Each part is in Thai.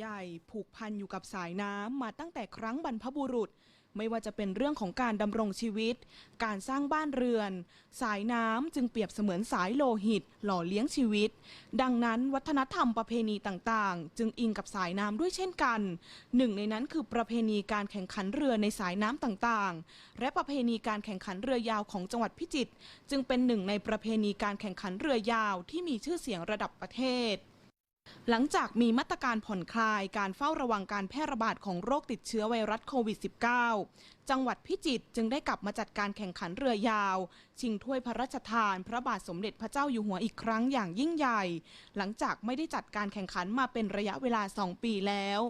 ใหญ่ผูกพันอยู่กับสายน้ำมาตั้งแต่ครั้งบรรพบุรุษ ไม่ว่าจะเป็นเรื่องของการดำรงชีวิต การสร้างบ้านเรือน สายน้ำจึงเปรียบเสมือนสายโลหิต หล่อเลี้ยงชีวิต ดังนั้นวัฒนธรรมประเพณีต่างๆ จึงอิงกับสายน้ำด้วยเช่นกัน หนึ่งในนั้นคือประเพณีการแข่งขันเรือในสายน้ำต่างๆ และประเพณีการแข่งขันเรือยาวของจังหวัดพิจิตรจึงเป็นหนึ่งในประเพณีการแข่งขันเรือยาวที่มีชื่อเสียงระดับประเทศ หลังจากมีมาตรการผ่อนคลายการเฝ้าระวังการแพร่ระบาดของโรคติดเชื้อไวรัสโควิด -19 จังหวัดพิจิตรจึงได้กลับมาจัดการแข่งขันเรือยาว ชิงถ้วยพระราชทาน พระบาทสมเด็จพระเจ้าอยู่หัวอีกครั้งอย่างยิ่งใหญ่ หลังจากไม่ได้จัดการแข่งขันมาเป็นระยะเวลา 2 ปีแล้ว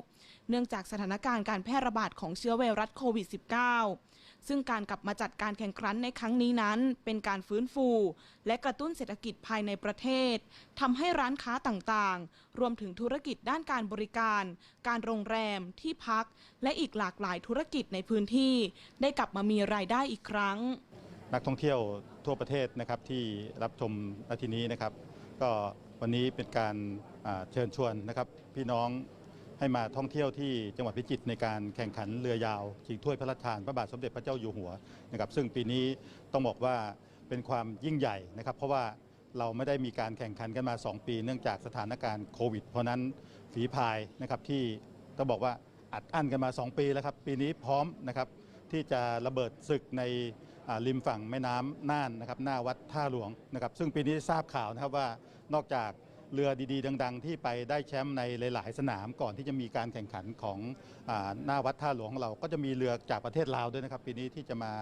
เนื่องจากสถานการณ์การแพร่ระบาดของเชื้อไวรัสโควิด -19 ซึ่งการกลับมาจัดการแข่งขันในครั้งนี้นั้น เป็นการฟื้นฟู และกระตุ้นเศรษฐกิจภายในประเทศทำให้ร้านค้าต่างๆ รวมถึงธุรกิจด้านการบริการ การโรงแรม ที่พัก และอีกหลากหลายธุรกิจในพื้นที่ ได้กลับมามีรายได้อีกครั้ง นักท่องเที่ยวทั่วประเทศนะครับที่รับชมนาทีนี้นะครับ ก็วันนี้เป็นการเชิญชวนนะครับพี่น้อง ให้มาท่องเที่ยวที่จังหวัดพิจิตรในการแข่งขันเรือยาวชิงถ้วยพระราชทานพระบาทสมเด็จพระเจ้าอยู่หัวนะครับซึ่งปีนี้ต้องบอกว่าเป็นความยิ่งใหญ่นะครับ เพราะว่าเราไม่ได้มีการแข่งขันกันมา 2 ปี เนื่องจากสถานการณ์โควิด เพราะนั้นฝีพายนะครับที่ต้องบอกว่าอัดอั้นกันมา 2 ปีแล้วครับ ปีนี้พร้อมนะครับที่จะระเบิดศึกในริมฝั่งแม่น้ำน่านนะครับหน้าวัดท่าหลวงนะครับซึ่งปีนี้ทราบข่าวนะครับว่านอกจาก เรือดีๆ ดัง ๆ ที่ไปได้แชมป์ในหลาย ๆ สนามก่อนที่จะมีการแข่งขันของอหน้าวัดท่าหลวงของเรา ก็จะมีเรือจากประเทศลาวด้วยนะครับ ปีนี้ที่จะมา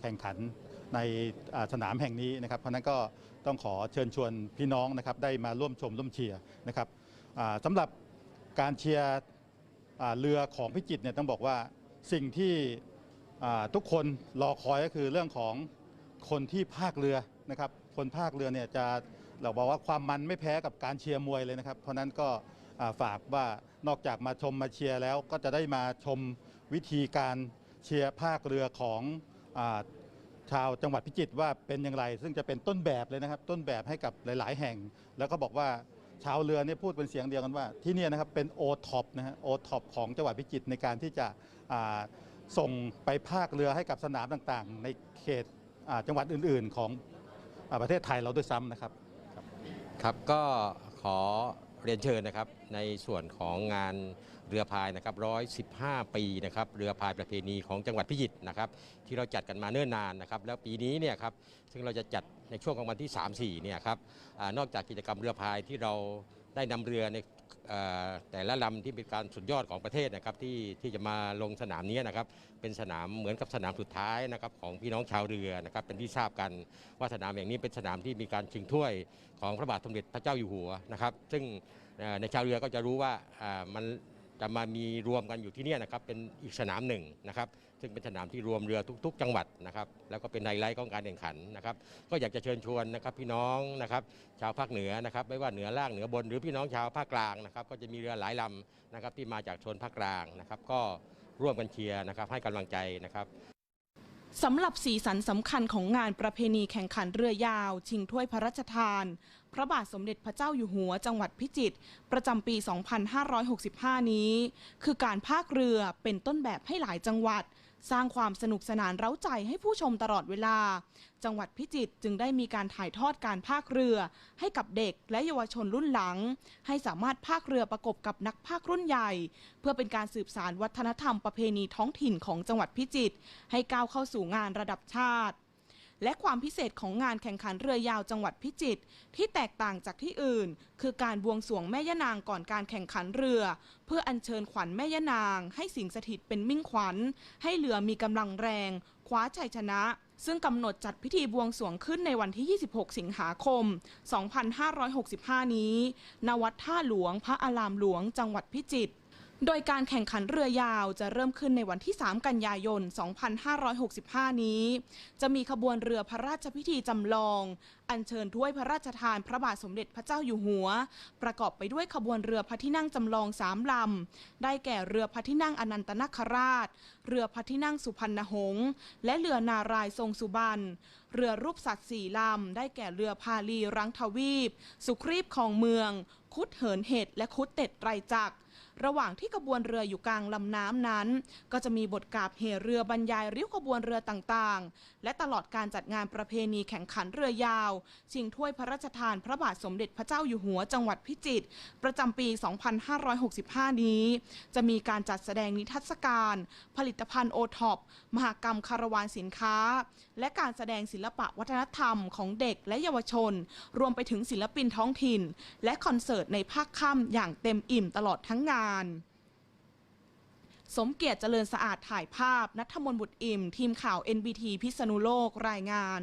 แข่งขันในสนามแห่งนี้นะครับ เพราะนั้นก็ต้องขอเชิญชวนพี่น้องนะครับได้มาร่วมชมร่วมเชียร์นะครับสำหรับการเชียร์เรือของพิจิตเนี่ยต้องบอกว่าสิ่งที่ทุกคนรอคอยก็คือเรื่องของคนที่ภาคเรือนะครับ คนภาคเรือเนี่ยจะ เราบอกว่าความมันไม่แพ้กับการเชียร์มวยเลยนะครับ เพราะนั้นก็ฝากว่านอกจากมาชมมาเชียร์แล้วก็จะได้มาชมวิธีการเชียร์ภาคเรือของอชาวจังหวัดพิจิตรว่าเป็นอย่างไร ซึ่งจะเป็นต้นแบบเลยนะครับ ต้นแบบให้กับหลาย ๆ แห่ง แล้วก็บอกว่าชาวเรือเนี่ยพูดเป็นเสียงเดียวกันว่า ที่นี่นะครับเป็นโอท็อปนะฮะโอท็อปของจังหวัดพิจิตรในการที่จะส่งไปภาคเรือให้กับสนามต่าง ๆ ในเขตจังหวัดอื่น ๆ ของอประเทศไทยเราด้วยซ้ำนะครับ ครับก็ขอเรียนเชิญนะครับในส่วนของงานเรือพายนะครับ115 ปีนะครับเรือพายประเพณีของจังหวัดพิจิตรนะครับที่เราจัดกันมาเนิ่นนานนะครับแล้วปีนี้เนี่ยครับซึ่งเราจะจัดในช่วงของวันที่ 3-4เนี่ยครับอานอกจากกิจกรรมเรือพายที่เรา ได้นำเรือในแต่ละลำที่เป็นการสุดยอดของประเทศนะครับที่ที่จะมาลงสนามนี้นะครับเป็นสนามเหมือนกับสนามสุดท้ายนะครับของพี่น้องชาวเรือนะครับเป็นที่ทราบกันว่าสนามแห่งนี้เป็นสนามที่มีการชิงถ้วยของพระบาทสมเด็จพระเจ้าอยู่หัวนะครับ ซึ่งในชาวเรือก็จะรู้ว่ามัน จะมามีรวมกันอยู่ที่นี่นะครับเป็นอีกสนามหนึ่งนะครับซึ่งเป็นสนามที่รวมเรือทุก ๆ จังหวัดนะครับแล้วก็เป็นไฮไลท์ของการแข่งขันนะครับก็อยากจะเชิญชวนนะครับพี่น้องนะครับชาวภาคเหนือนะครับไม่ว่าเหนือล่างเหนือบนหรือพี่น้องชาวภาคกลางนะครับก็จะมีเรือหลายลำนะครับที่มาจากชนภาคกลางนะครับก็ร่วมกันเชียร์นะครับให้กำลังใจนะครับ สำหรับสีสันสำคัญของงานประเพณีแข่งขันเรือยาว ชิงถ้วยพระราชทาน พระบาทสมเด็จพระเจ้าอยู่หัวจังหวัดพิจิตรประจำปี 2565 นี้ คือการภาคเรือเป็นต้นแบบให้หลายจังหวัด สร้างความสนุกสนานเร้าใจให้ผู้ชมตลอดเวลา จังหวัดพิจิตรจึงได้มีการถ่ายทอดการภาคเรือ ให้กับเด็กและเยาวชนรุ่นหลัง ให้สามารถภาคเรือประกบกับนักภาครุ่นใหญ่ เพื่อเป็นการสืบสานวัฒนธรรมประเพณีท้องถิ่นของจังหวัดพิจิตรให้ก้าวเข้าสู่งานระดับชาติ และความพิเศษของงานแข่งขันเรือยาวจังหวัดพิจิตรที่แตกต่างจากที่อื่น คือการบวงสรวงแม่ย่านางก่อนการแข่งขันเรือ เพื่ออัญเชิญขวัญแม่ย่านาง ให้สิ่งสถิตเป็นมิ่งขวัญ ให้เรือมีกำลังแรง คว้าชัยชนะซึ่งกำหนดจัดพิธีบวงสรวงขึ้นในวันที่ 26 สิงหาคม 2565 นี้ ณ วัดท่าหลวง พระอารามหลวง จังหวัดพิจิตร โดยการแข่งขันเรือยาวจะเริ่มขึ้นในวันที่ 3 กันยายน 2565 นี้ จะมีขบวนเรือพระราชพิธีจำลอง อัญเชิญถ้วยพระราชทานพระบาทสมเด็จพระเจ้าอยู่หัว ประกอบไปด้วยขบวนเรือพระที่นั่งจำลองสามลำ ได้แก่เรือพระที่นั่งอนันตนาคราช เรือพระที่นั่งสุพรรณหงษ์และเรือนารายณ์ทรงสุบรรณเรือรูปสัตว์สี่ลำ ได้แก่เรือพาลีรังทวีป สุครีบของเมือง คุดเหินเห็ดและคุดเต็ดไรจักร ระหว่างที่ขบวนเรืออยู่กลางลำน้ำนั้น ก็จะมีบทกาบเหเรือบรรยายริ้วขบวนเรือต่างๆ และตลอดการจัดงานประเพณีแข่งขันเรือยาวชิงถ้วยพระราชทานพระบาทสมเด็จพระเจ้าอยู่หัวจังหวัดพิจิตรประจำปี 2565 นี้ จะมีการจัดแสดงนิทรรศการ ผลิตภัณฑ์โอท็อปมหกรรมคาราวานสินค้า และการแสดงศิลปะวัฒนธรรมของเด็กและเยาวชน รวมไปถึงศิลปินท้องถิ่น และคอนเสิร์ตในภาคค่ำอย่างเต็มอิ่มตลอดทั้งงานสมเกียรติเจริญสะอาดถ่ายภาพ นัทมนบุตรอิ่ม ทีมข่าว NBT พิษณุโลกรายงาน